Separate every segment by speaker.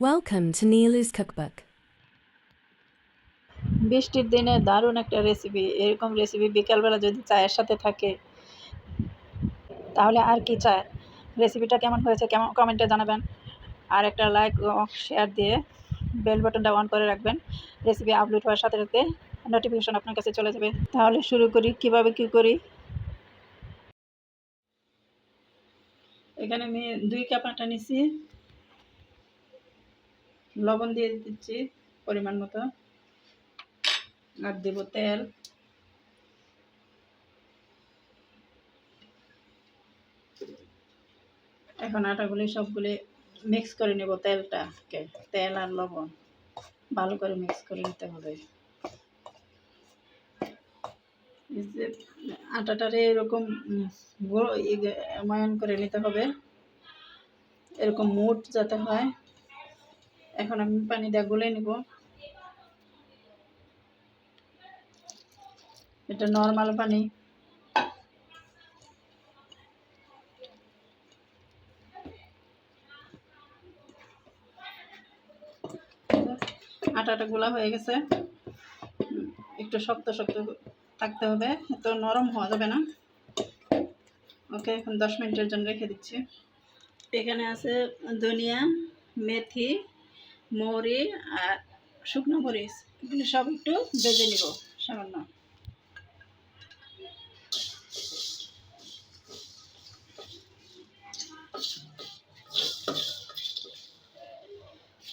Speaker 1: Welcome to Neelu's Cookbook.
Speaker 2: বৃষ্টির দিনে দারুণ একটা রেসিপি এরকম রেসিপি বিকালবেলা যদি চায়ের সাথে থাকে, তাহলে আর কি চায়? রেসিপিটা কেমন হয়েছে? কেমন কমেন্টে জানাবেন। আর একটা লাইক শেয়ার দিয়ে বেল বাটনটা অন করে রাখবেন। রেসিপি আপলোড হওয়ার সাথে সাথে নোটিফিকেশন আপনার কাছে চলে যাবে। তাহলে শুরু করি, কীভাবে কি করি? এখানে আমি দুই কাপ আটা নিছি লবণ দিয়ে দিচ্ছি পরিমাণ মতো। আর দেবো তেল। এখন আটাগুলি সবগুলি মিক্স করে নেব তেলটাকে। তেল আর লবণ। ভালো করে মিক্স করে নিতে হবে। আটাটারে এরকম ময়ান করে নিতে হবে। এরকম মুট যাতে হয় এখন আমি পানি দিয়ে গুলে নিব। এটা নর্মাল পানি। আটাটা গোলা হয়ে গেছে। একটু শক্ত শক্ত থাকতে হবে তো নরম হওয়া যাবে না। ওকে, এখন দশ মিনিটের জন্য রেখে দিচ্ছি। এখানে আছে ধনিয়া, মেথি মৌরি আর শুকনো মরিচ। এগুলো সব একটু ভেজে নিব, সামান্য।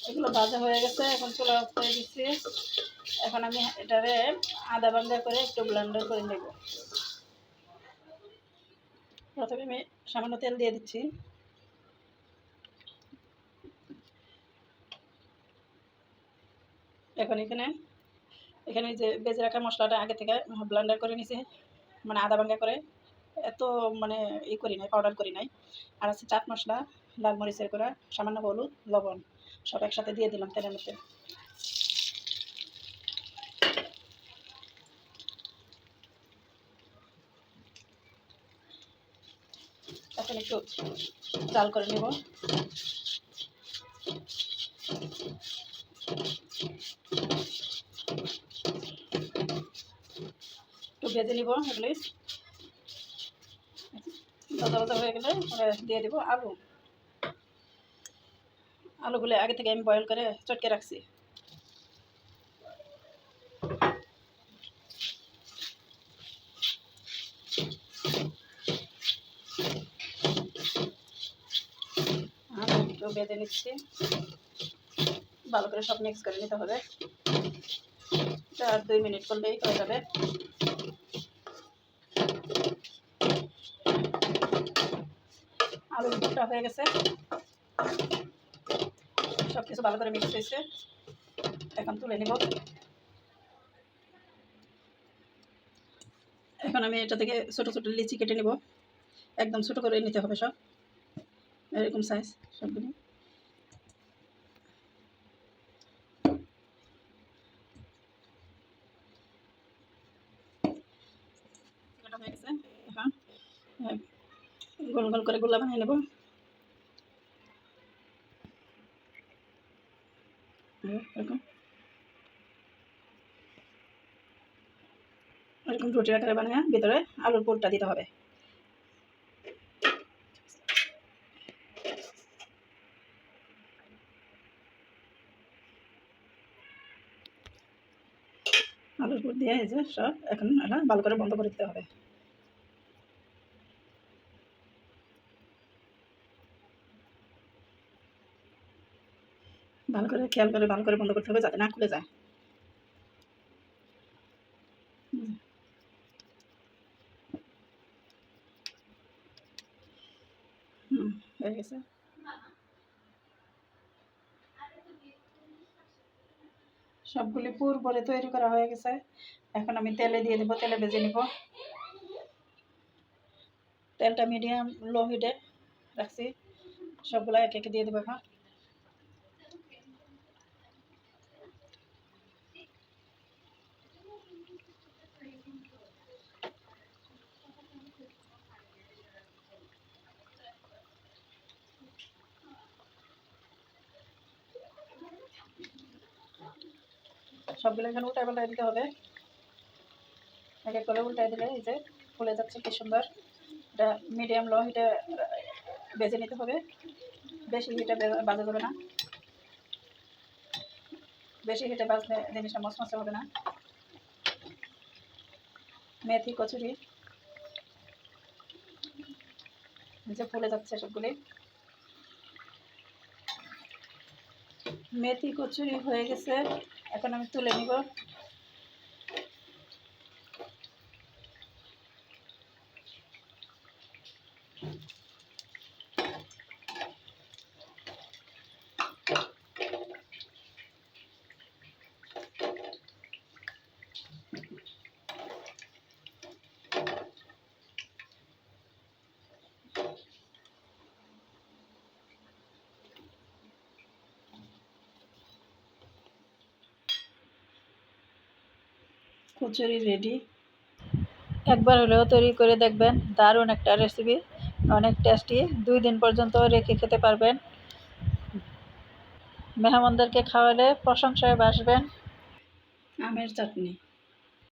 Speaker 2: এগুলো ভাজা হয়ে গেছে, এখন চলে করে দিচ্ছি। এখন আমি এটারে আদা বাঙ্গা করে একটু ব্লেন্ডার করে নেব। প্রথমে আমি সামান্য তেল দিয়ে দিচ্ছি। এখন এখানে এখানে যে বেজে রাখা মশলাটা আগে থেকে ব্লেন্ডার করে নিছি মানে আদা ভাঙ্গা করে, এত মানে ই করি নাই পাউডার করি নাই। আর আছে চাট মশলা, লাল মরিচের করা সামান্য হলুদ, লবণ, সব একসাথে দিয়ে দিলাম তেলের মধ্যে। এখন একটু জাল করে নেব। একটু ভেজে নিব এগুলি। ভাজা ভাজা হয়ে গেলে দিয়ে দেবো আলু। আলুগুলো আগে থেকে আমি বয়েল করে চটকে রাখছি। একটু বেঁধে নিচ্ছি। ভালো করে সব মিক্স করে নিতে হবে। আর দুই মিনিট করলেই হয়ে যাবে। আলুর ভুট্টা হয়ে গেছে। সব কিছু ভালো করে মিক্স হয়েছে। এখন তুলে নিব। এখন আমি এটা থেকে ছোটো ছোটো লিচি কেটে নেব। একদম ছোটো করে নিতে হবে সব। এরকম সাইজ সবগুলো কাটা হয়ে গেছে এখন আহ, গোল গোল করে গোলা বানিয়ে নেব। এরকম। রুটির আকারে বানিয়ে ভিতরে আলুর পুরটা দিতে হবে। আলুর পুর দিয়ে যে সব এখন এটা ভালো করে বন্ধ করে দিতে হবে। ভালো করে খেয়াল করে, ভালো করে বন্ধ করতে হবে যাতে না খুলে যায়। হয়ে গেছে। সবগুলি পুর পরে তৈরি করা হয়ে গেছে। এখন আমি তেলে দিয়ে দেবো, তেলে ভেজে নিব। তেলটা মিডিয়াম, লো হিটে রাখছি। সবগুলো এক একে দিয়ে দেবো এখন। সবগুলো এখানে উল্টায় পাল্টায় দিতে হবে। এক এক করে উল্টায় দিলে এই যে ফুলে যাচ্ছে কি সুন্দর। এটা মিডিয়াম লো হিটে বেজে নিতে হবে। বেশি হিটে বাজা যাবে না। বেশি হিটে বাজলে জিনিসটা মশমশে হবে না। মেথি, কচুরি নিচে ফুলে যাচ্ছে সবগুলি। মেথি, কচুরি হয়ে গেছে। এখন আমি তুলে নিব। কচুরি রেডি একবার হলেও তৈরি করে দেখবেন দারুণ একটা রেসিপি অনেক টেস্টি দুই দিন পর্যন্ত রেখে খেতে পারবেন। মেহমানদেরকে খাওয়ালে প্রশংসায় বাসবেন। আমের চাটনি।